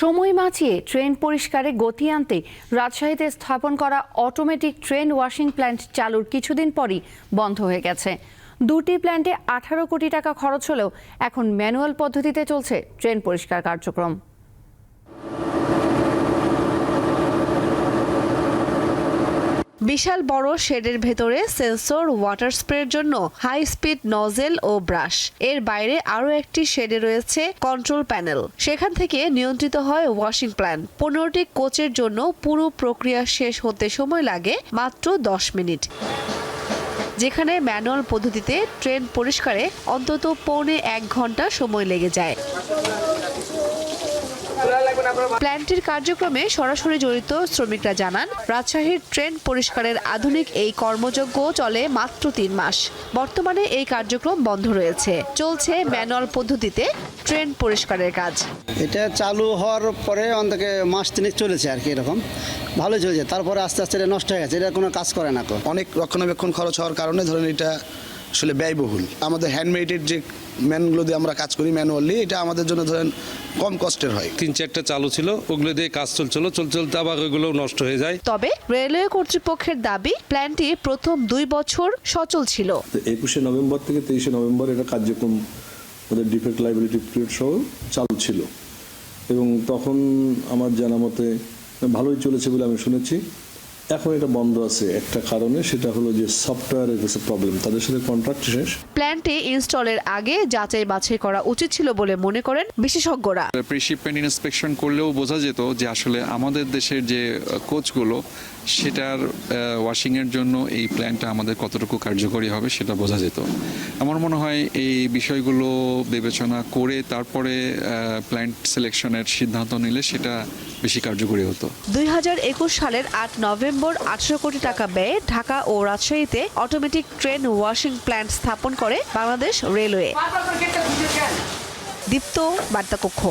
সময় বাঁচিয়ে ট্রেন পরিষ্কারে গতি আনতে রাজশাহীতে স্থাপন করা অটোমেটিক ট্রেন ওয়াশিং প্ল্যান্ট চালুর কিছুদিন পরই বন্ধ হয়ে গেছে। দুটি প্ল্যান্টে আঠারো কোটি টাকা খরচ হলেও এখন ম্যানুয়াল পদ্ধতিতে চলছে ট্রেন পরিষ্কার কার্যক্রম। বিশাল বড় শেডের ভেতরে সেন্সর, ওয়াটার স্প্রের জন্য হাই স্পিড নজেল ও ব্রাশ। এর বাইরে আরও একটি শেডে রয়েছে কন্ট্রোল প্যানেল। সেখান থেকে নিয়ন্ত্রিত হয় ওয়াশিং প্ল্যান। পনেরোটি কোচের জন্য পুরো প্রক্রিয়া শেষ হতে সময় লাগে মাত্র দশ মিনিট। যেখানে ম্যানুয়াল পদ্ধতিতে ট্রেন পরিষ্কারে অন্তত পৌনে এক ঘণ্টা সময় লেগে যায়। প্ল্যান্টের কার্যক্রমে সরাসরি জড়িত শ্রমিকরা জানান রাজশাহীর ট্রেন পরিষ্কারের আধুনিক এই কর্মযজ্ঞ চলে মাত্র তিন মাস। বর্তমানে এই কার্যক্রম বন্ধ রয়েছে। চলছে ম্যানুয়াল পদ্ধতিতে ট্রেন পরিষ্কারের কাজ। এটা চালু হওয়ার পরে অন্তকে মাস তিনেক চলেছে আর কি এরকম। ভালো চলছে। তারপরে আস্তে আস্তে এটা নষ্ট হয়ে গেছে। এটা কোনো কাজ করে না তো। অনেক রক্ষণাবেক্ষণ খরচ হওয়ার কারণে ধরেন এটা আসলে ব্যয়বহুল। আমাদের হ্যান্ডমেডের যে ম্যানগুলো দিয়ে আমরা কাজ করি ম্যানুয়ালি এটা আমাদের জন্য ধরেন কম কষ্টের হয়। তিন চারটা চালু ছিল ওগুলো দিয়ে কাজ চলছিল চলতে চলতে আবার ওইগুলো নষ্ট হয়ে যায়। তবে রেলওয়ে কর্তৃপক্ষের দাবি প্ল্যানটি প্রথম দুই বছর সচল ছিল। একুশে নভেম্বর থেকে তেইশে নভেম্বর এটা কার্যক্রম ওদের ডিফেক্ট লাইবিলিটি পিরিয়ড সহ চালু ছিল। এবং তখন আমার জানা মতে ভালোই চলেছে বলে আমি শুনেছি। এখন এটা বন্ধ আছে একটা কারণে সেটা হলো যে সফটওয়্যারের কিছু প্রবলেম তাদের সাথে কন্ট্রাক্ট শেষ। প্ল্যানটি ইনস্টলের আগে যাচাই বাছাই করা উচিত ছিল বলে মনে করেন বিশেষজ্ঞরা। প্রিশিপমেন্ট ইন্সপেকশন করলেও বোঝা যেত যে আসলে আমাদের দেশের যে কোচগুলো সেটার ওয়াশিংয়ের জন্য এই প্ল্যানটা আমাদের কতটুকু কার্যকরী হবে সেটা বোঝা যেত। আমার মনে হয় এই বিষয়গুলো বিবেচনা করে তারপরে প্ল্যান্ট সিলেকশনের সিদ্ধান্ত নিলে সেটা বেশি কার্যকরী হতো। দুই হাজার একুশ সালের আট নভেম্বর আঠারো কোটি টাকা ব্যয়ে ঢাকা ও রাজশাহীতে অটোমেটিক ট্রেন ওয়াশিং প্ল্যান্ট স্থাপন করে বাংলাদেশ রেলওয়ে। দীপ্ত বার্তা কক্ষ